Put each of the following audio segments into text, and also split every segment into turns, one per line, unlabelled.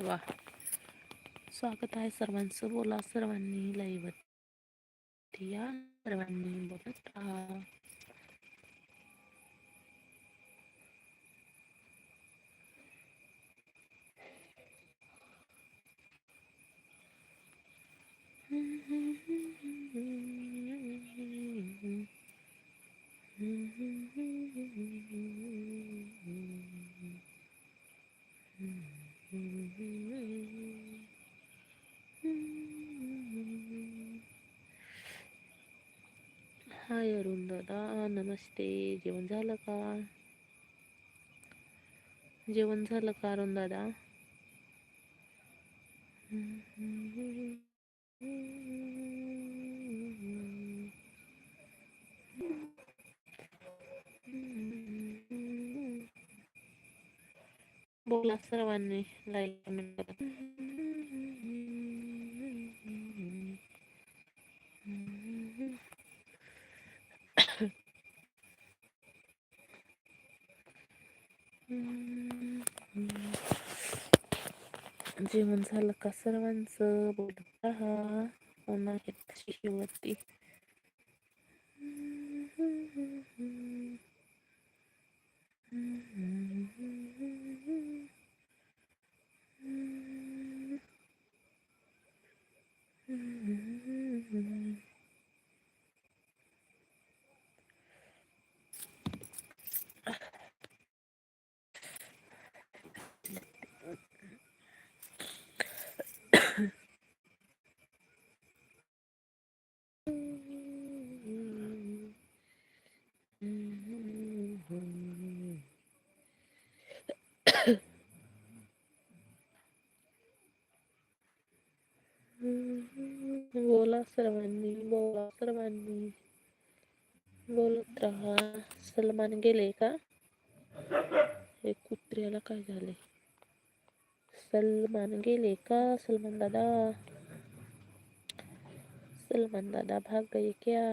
वा. स्वागत आहे सर्वांचं. बोला सर्वांनी लाईव्ह या. सर्वांनी बोलत राहा हाय अरुण दादा नमस्ते जेवण झालं का? जेवण झालं का अरुण दादा? बोला सर्वांनी. लाईक कमेंट करा जेवण झालं का सर्वांचं बोलता? हा. हो पुन्हा शिशीवरती बोला सर्वांनी बोला सर्वांनी. बोलत राहा. सलमान गेले का? हे कुत्र्याला काय झाले? सलमान गेले का? सलमान दादा. सलमान दादा भाग गए क्या?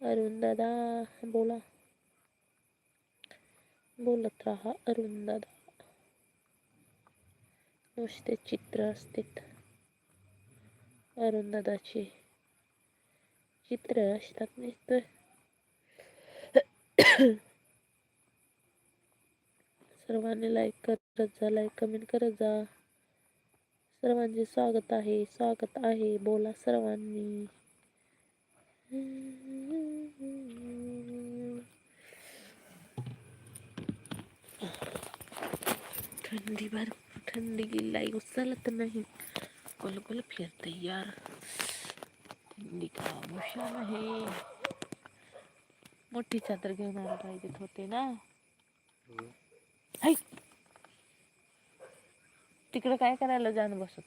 अरुण दादा बोला. बोलत राहा अरुण दादा. नुसते चित्र असतात. अरुणदादाचे चित्र असतात नुसतं सर्वांनी लाईक करत जा लाईक कमेंट करत जा. सर्वांचे स्वागत आहे स्वागत आहे. बोला सर्वांनी. थंडी भरपूर थंडी लाईक उचलत नाही. गोल गोल फिरते यार. आहे. मोठी चादर घेऊन आला पाहिजेत होते ना. तिकडे काय करायला जाण बसतो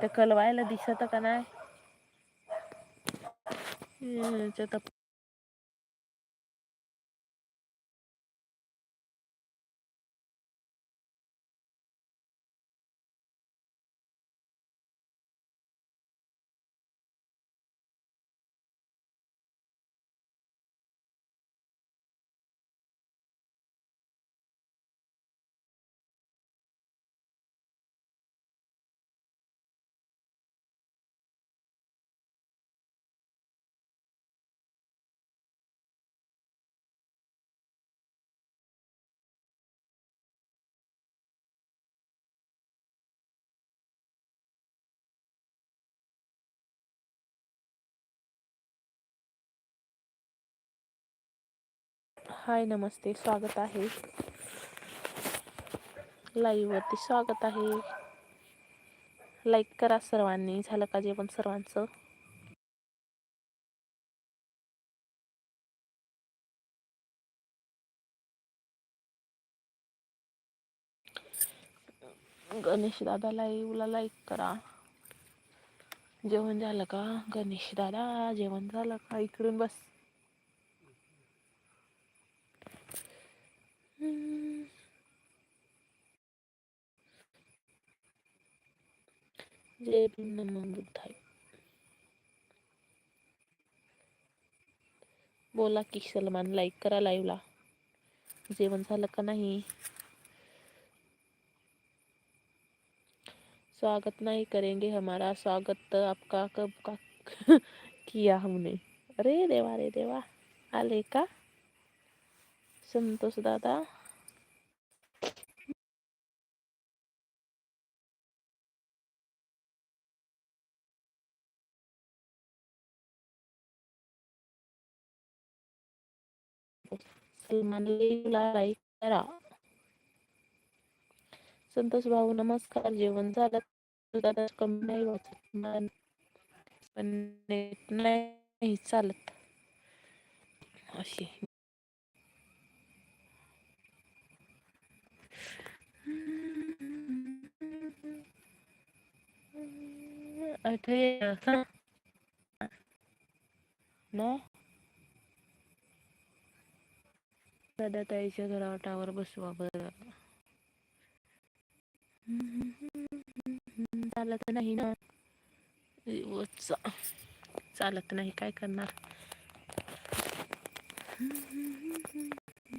ते? कलवायला दिसत का नाही? हाय नमस्ते स्वागत आहे. लाईव्ह वरती स्वागत आहे. लाईक करा सर्वांनी झालं का जेवण सर्वांचं? गणेश दादा लाईव्हला लाईक करा. जेवण झालं का? गणेश दादा जेवण झालं का? इकडून बस. जय बोला की, सलमान लाईक करा लाईव्हला जेवण झालं का नाही? स्वागत नहीं करेंगे हमारा, स्वागत आपका कब का किया हमने. अरे देवा, रे देवा. आले का? संतोष दादा. सलमान लाईक करा संतोष भाऊ नमस्कार. जेवण झालं? दादा कमी नाही वाचत पण नाही चालत. अशी. आठवे ना दादा ताईच्या घरावर टावर बसवा बरं चालत नाही ना. चालत नाही काय करणार?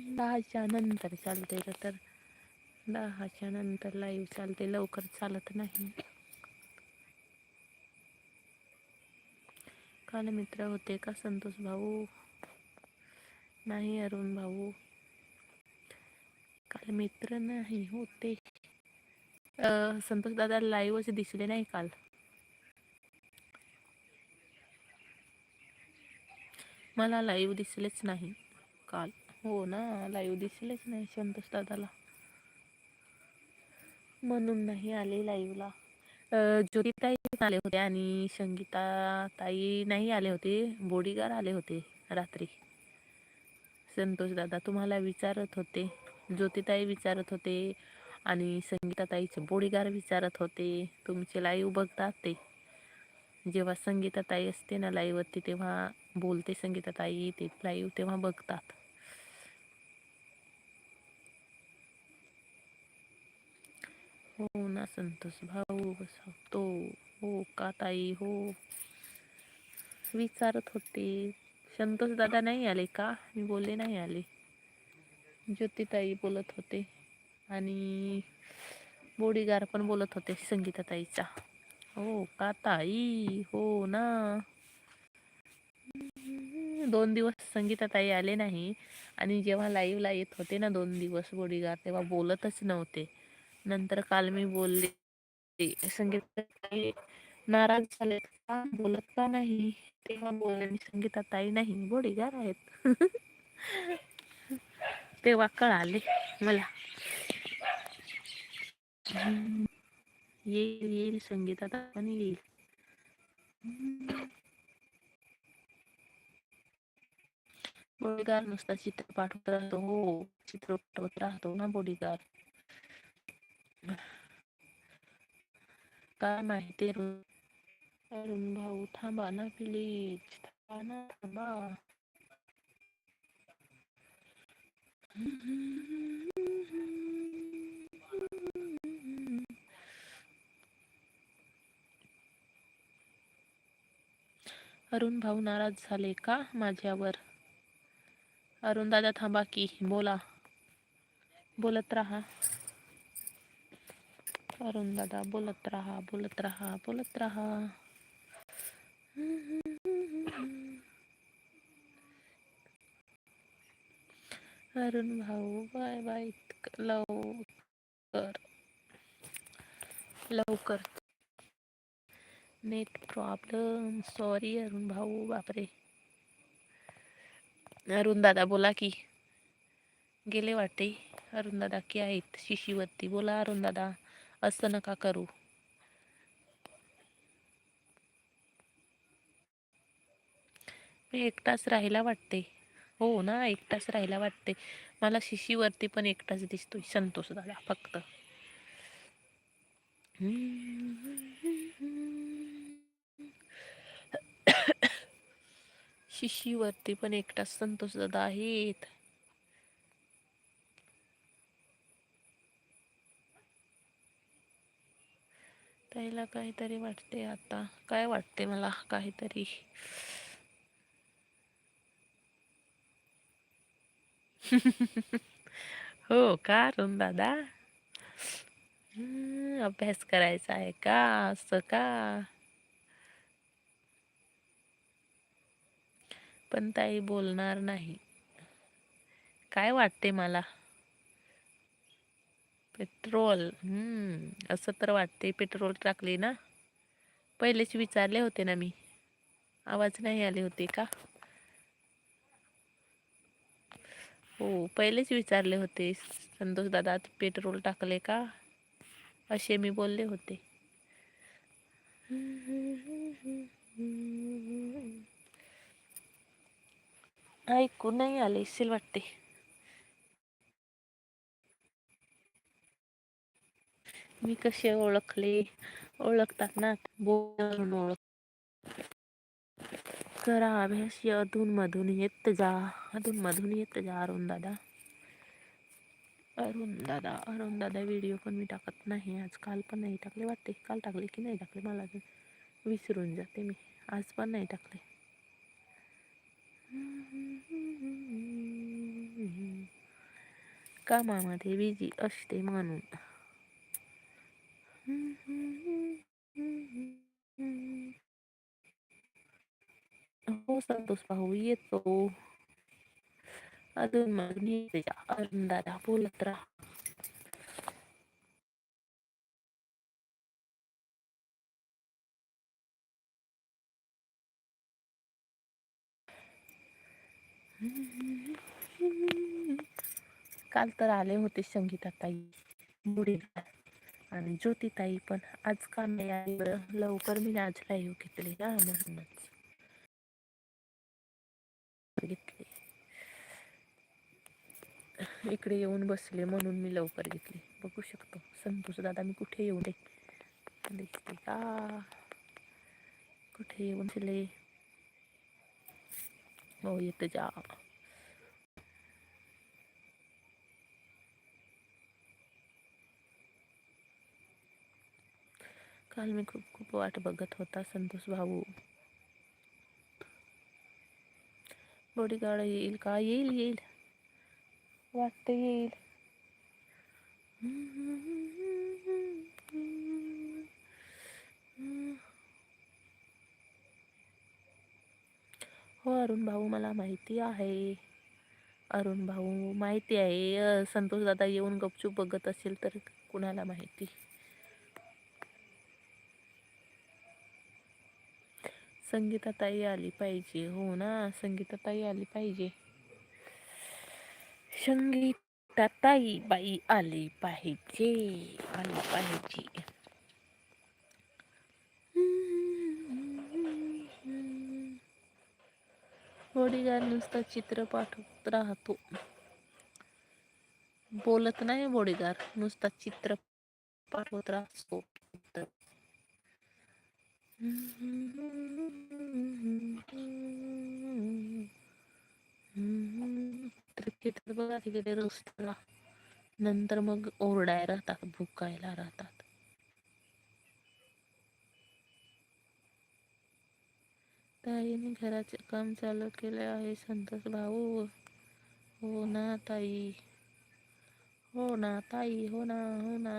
दहाच्या नंतर चालते तर. दहाच्या नंतर लाईव्ह चालते लवकर चालत नाही. काल मित्र होते का संतोष भाऊ? नाही अरुण भाऊ. काल मित्र नाही होते. संतोष दादा लाईव्हच दिसले नाही काल. मला लाईव्ह दिसलेच नाही काल. हो ना लाईव्ह दिसलेच नाही संतोष दादाला. म्हणून नाही आले लाईव्हला ज्योतिताई आले होते आणि संगीता ताई नाही आले होते बॉडीगार आले होते रात्री. संतोष दादा तुम्हाला विचारत होते. ज्योतिताई विचारत होते आणि संगीताताईचे बोडीगार विचारत होते तुमचे लाईव्ह बघतात ते. जेव्हा संगीताताई असते ना लाईव्हवरती तेव्हा बोलते संगीताताई ते लाईव्ह तेव्हा बघतात. हो ना संतोष भाऊ तो हो का ताई? हो. विचारत होते. संतोष दादा नाही आले का? मी बोलले नाही आले. ज्योतिताई बोलत होते. आणि बोडीगार पण बोलत होते संगीताताईचा हो का ताई? हो ना. दोन दिवस संगीताताई आले नाही. आणि जेव्हा लाईव्हला येत होते ना दोन दिवस बोडीगार तेव्हा बोलतच नव्हते. नंतर काल मी बोलले संगीताताई नाराज झाले का? बोलत का नाही? तेव्हा बोलले संगीताताई नाही बोडीगार आहेत. तेव्हा कळाले मला येईल येईल संगीत आता पण येईल बोडीगार नुसता चित्र पाठवत राहतो हो चित्र पाठवत राहतो ना बोडीगार काय माहिती अरुण भाऊ थांबा ना प्लीज थांबा ना थांबा अरुण भाऊ नाराज झाले का माझ्यावर? अरुण दादा थांबा की बोला. बोलत राहा. अरुण दादा बोलत राहा बोलत राहा बोलत राहा. अरुण भाऊ बाय बाय लवकर. लवकर. Net problem. सॉरी अरुण भाऊ बापरे. अरुण दादा बोला की. गेले वाटते अरुण दादा की आहेत? शिशीवरती. बोला अरुण दादा. असं नका करू. मी एकटाच राहायला वाटते. हो ना एकटाच राहायला वाटते मला शिशीवरती पण एकटाच दिसतोय संतोष दादा फक्त. शिशीवरती पण एकटाच संतोष दादा आहेत. त्याला काहीतरी वाटते आता. काय वाटते मला? काहीतरी. हो का? अरुण दादा? हम्म, अभ्यास करायचा आहे का? असं का? पण ताई बोलणार नाही. काय वाटते मला? पेट्रोल. हम्म असं तर वाटते. पेट्रोल टाकले ना? पहिलेच विचारले होते ना मी. आवाज नाही आले होते का? हो पहिलेच विचारले होते संतोष दादा पेट्रोल टाकले का? असे मी बोलले होते. ऐकू नाही आले असेल वाटते. मी कसे ओळखले ओळखतात ना बोलून ओळख करा अभ्यास अधूनमधून येत जा अधूनमधून येत जा अरुण दादा. अरुण दादा अरुण दादा व्हिडिओ पण मी टाकत नाही. आज काल पण नाही टाकले वाटते. काल टाकले की नाही टाकले? मला अजून विसरून जाते मी. आज पण नाही टाकले. कामामध्ये बिझी असते म्हणून? हो संतोष भाऊ येतो अजून मग येते अरुण दादा बोलत राहा काल तर आले होते संगीता ताई बुढी आणि ज्योतिताई पण आज का नाही आली बरं लवकर मी आज लाईव्ह घेतले ना म्हणूनच घेतले इकडे येऊन बसले म्हणून मी लवकर घेतली बघू शकतो. संतोष दादा, मी कुठे येऊ दे? दिसते का? कुठे येऊन हो येतं जा. काल मी खूप खूप वाट बघत होता संतोष भाऊ. बॉडीगार्ड येईल का येईल येईल वाटतं येईल हो अरुण भाऊ मला माहिती आहे अरुण भाऊ माहिती आहे संतोष दादा येऊन गपचूप बघत असेल तर कुणाला माहिती संगीताताई आली पाहिजे. हो ना? संगीताताई आली पाहिजे. संगीताताई बाई आली पाहिजे. आली पाहिजे. बॉडीगार्ड नुसता चित्र पाठवत राहतो. बोलत नाही बॉडीगार्ड नुसता चित्र पाठवत राहतो. क्रिकेट बघा तिकडे रस्त्याला नंतर मग ओरडाय राहतात भुकायला राहतात. ताईने घराचे काम चालू केले आहे संतोष भाऊ. हो ना ताई. हो ना ताई हो ना हो ना.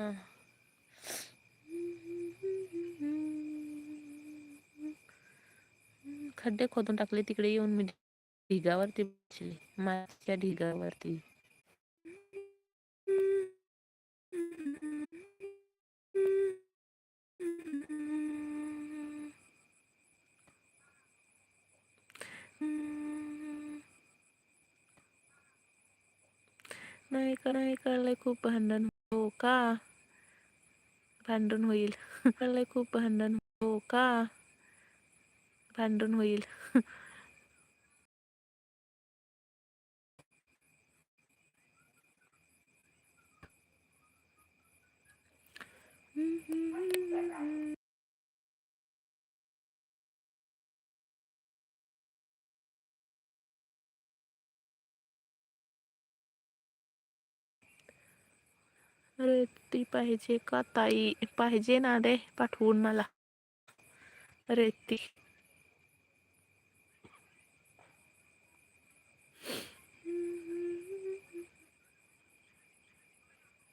खड्डे खोदून टाकले तिकडे येऊन मी ढिगावरती बसले. माझ्या ढिगावरती. नाही का नाही कळलंय खूप भांडण. हो का? भांडण होईल. कळलंय खूप भांडण. हो का? भांडून होईल. अरे ती पाहिजे का ताई? पाहिजे ना रे पाठवून मला. रेती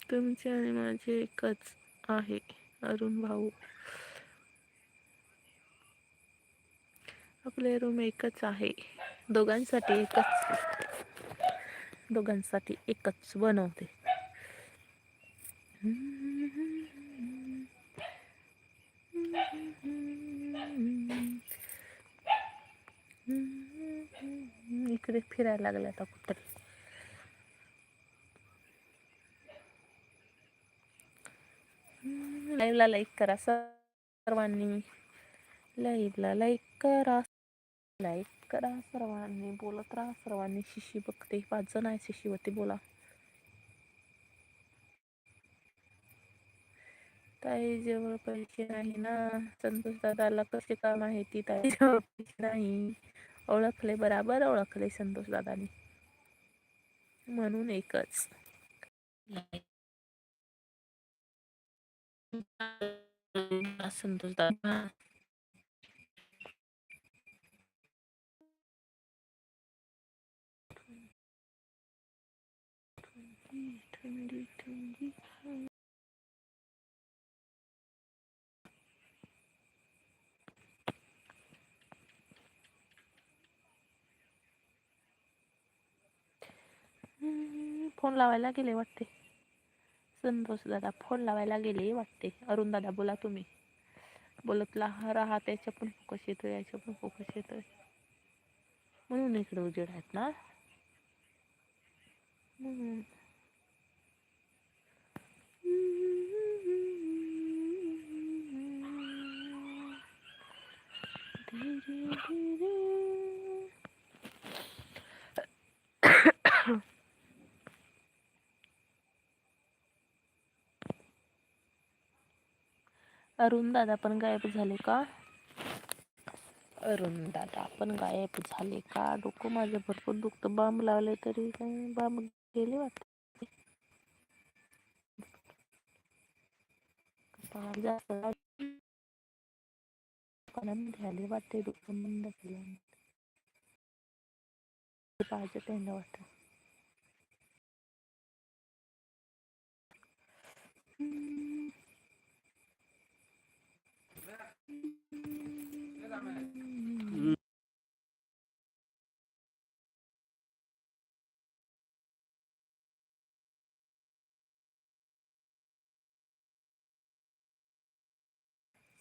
तुमचे आणि माझे एकच आहे अरुण भाऊ. आपले रूम एकच आहे दोघांसाठी एकच. दोघांसाठी एकच बनवते. इकडे फिरायला लागला आता कुठतरी. लाईव्हला लाईक करा सर्वांनी. लाईव्हला लाईक करा. लाईक करा सर्वांनी. बोलत राहा सर्वांनी. शिशी बघते. पाच जण आहे शिशीवरती. बोला. ताई जवळ पैसे नाही ना. संतोष दादाला कसे का माहिती ताई? जवळ पैसे नाही. ओळखले बराबर ओळखले संतोष दादानी. म्हणून एकच. संतोष दादा फोन लावायला गेले वाटते. दादा फोन लावायला गेले वाटते. अरुण दादा बोला तुम्ही. बोलत राहा त्याच्या पण फोकस येतोय याच्या पण फोकस येतोय. म्हणून इकडे उजेड आहेत ना? म्हणून. अरुण दादा पण गायब झाले का? अरुण दादा पण गायब झाले का? डोकं माझं भरपूर दुखतं. बांब लावले तरी काही बांब गेले वाटत. जास्त वाटते डोकं बंद केलं पाहिजे त्यांना वाटत.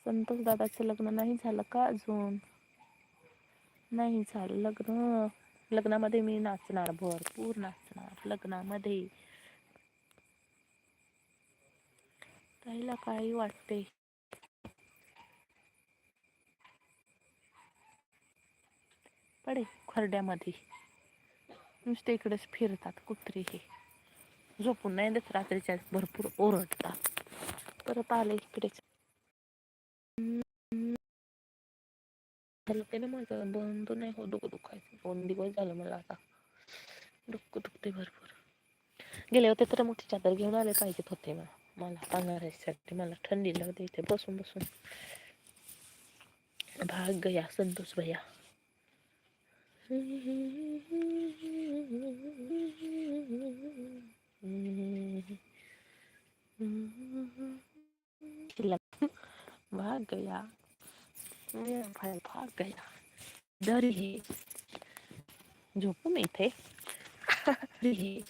संतोष दादाचं लग्न नाही झालं का अजून? नाही झालं लग्न. लग्नामध्ये मी नाचणार भरपूर नाचणार लग्नामध्ये. ताईला काही वाटते? पडे खरड्यामध्ये. नुसते इकडेच फिरतात कुत्री हे. झोपून नाही देत रात्रीच्या भरपूर ओरडतात. परत आले इकडेच. बंद नाही हो डोकं दुखायचं. दोन दिवस झालं मला आता. डोकं दुखते भरपूर. गेले होते तर मोठी चादर घेऊन आले पाहिजेत होते मला. मला पांघरायसाठी मला थंडी लागते इथे बसून बसून. भाग गया संतोष भैया. भाग गया. भाग गया. है झोपू में थे हे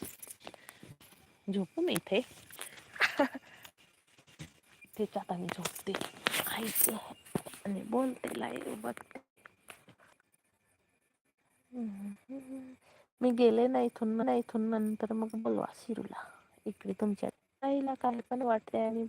झोपू में थे त्याच्यात आम्ही झोपते खायचे आणि बोलते लाईव्ह बघते मी गेले ना इथून ना इथून नंतर मग बोलवा शिरूला इकडे तुमच्या ताईला काय पण वाटते आणि